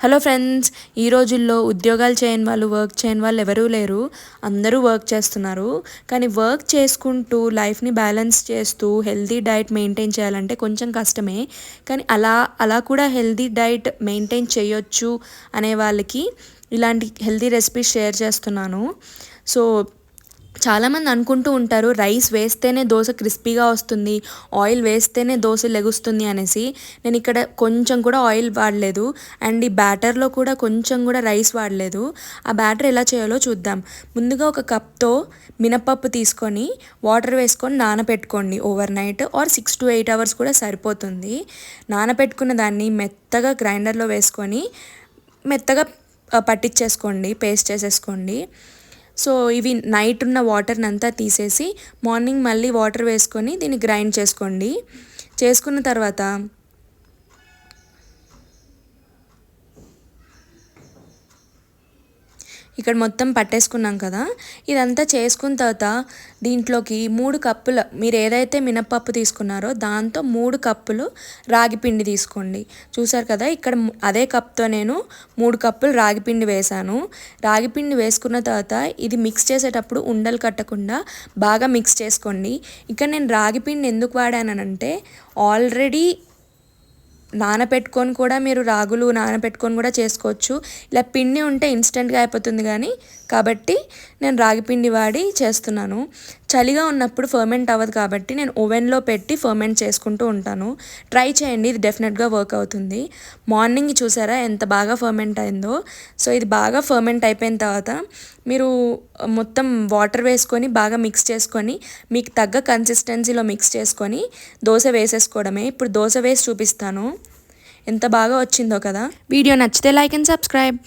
Hello friends ఈ రోజుల్లో ఉద్యోగాలు చేయని వాళ్ళు వర్క్ చేయని వాళ్ళు ఎవరూ లేరు. అందరూ వర్క్ చేస్తున్నారు. కానీ వర్క్ చేసుకుంటూ లైఫ్ని బ్యాలెన్స్ చేస్తూ హెల్తీ డైట్ మెయింటైన్ చేయాలంటే కొంచెం కష్టమే. కానీ అలా అలా కూడా హెల్తీ డైట్ మెయింటైన్ చేయొచ్చు అనే వాళ్ళకి ఇలాంటి హెల్తీ రెసిపీస్ షేర్ చేస్తున్నాను. సో చాలామంది అనుకుంటూ ఉంటారు రైస్ వేస్తేనే దోశ క్రిస్పీగా వస్తుంది ఆయిల్ వేస్తేనే దోశ లెగుస్తుంది అనేసి. నేను ఇక్కడ కొంచెం కూడా ఆయిల్ వాడలేదు. అండ్ ఈ బ్యాటర్లో కూడా కొంచెం కూడా రైస్ వాడలేదు. ఆ బ్యాటర్ ఎలా చేయాలో చూద్దాం. ముందుగా ఒక కప్తో మినపప్పు తీసుకొని వాటర్ వేసుకొని నానబెట్టుకోండి over night or six to eight hours కూడా సరిపోతుంది. నానబెట్టుకున్న దాన్ని మెత్తగా గ్రైండర్లో వేసుకొని మెత్తగా పట్టించేసుకోండి పేస్ట్ చేసేసుకోండి. సో ఇవి నైట్ ఉన్న వాటర్ని అంతా తీసేసి మార్నింగ్ మళ్ళీ వాటర్ వేసుకొని దీన్ని గ్రైండ్ చేసుకోండి. చేసుకున్న తర్వాత ఇక్కడ మొత్తం పట్టేసుకున్నాం కదా. ఇదంతా చేసుకున్న తర్వాత దీంట్లోకి మూడు కప్పుల మీరు ఏదైతే మినప్పప్పు తీసుకున్నారో దాంతో మూడు కప్పులు రాగి పిండి తీసుకోండి. చూసారు కదా ఇక్కడ అదే కప్తో నేను మూడు కప్పులు రాగి పిండి వేశాను. రాగి పిండి వేసుకున్న తర్వాత ఇది మిక్స్ చేసేటప్పుడు ఉండలు కట్టకుండా బాగా మిక్స్ చేసుకోండి. ఇక్కడ నేను రాగి పిండి ఎందుకు వాడానంటే ఆల్రెడీ నానపెట్టుకొని కూడా మీరు రాగులు నానపెట్టుకొని కూడా చేసుకోవచ్చు. ఇలా పిండి ఉంటే ఇన్స్టెంట్గా అయిపోతుంది కానీ కాబట్టి నేను రాగి పిండి వాడి చేస్తున్నాను. చలిగా ఉన్నప్పుడు ఫర్మెంట్ అవ్వదు కాబట్టి నేను ఓవెన్లో పెట్టి ఫర్మెంట్ చేసుకుంటూ ఉంటాను. ట్రై చేయండి ఇది డెఫినెట్గా వర్క్ అవుతుంది. మార్నింగ్ చూసారా ఎంత బాగా ఫర్మెంట్ అయిందో? సో ఇది బాగా ఫర్మెంట్ అయిపోయిన తర్వాత మీరు మొత్తం వాటర్ వేసుకొని బాగా మిక్స్ చేసుకొని మీకు తగ్గ కన్సిస్టెన్సీలో మిక్స్ చేసుకొని దోశ వేసేసుకోవడమే. ఇప్పుడు దోశ వేసి చూపిస్తాను. ఎంత బాగా వచ్చిందో కదా? వీడియో నచ్చితే లైక్ అండ్ సబ్స్క్రైబ్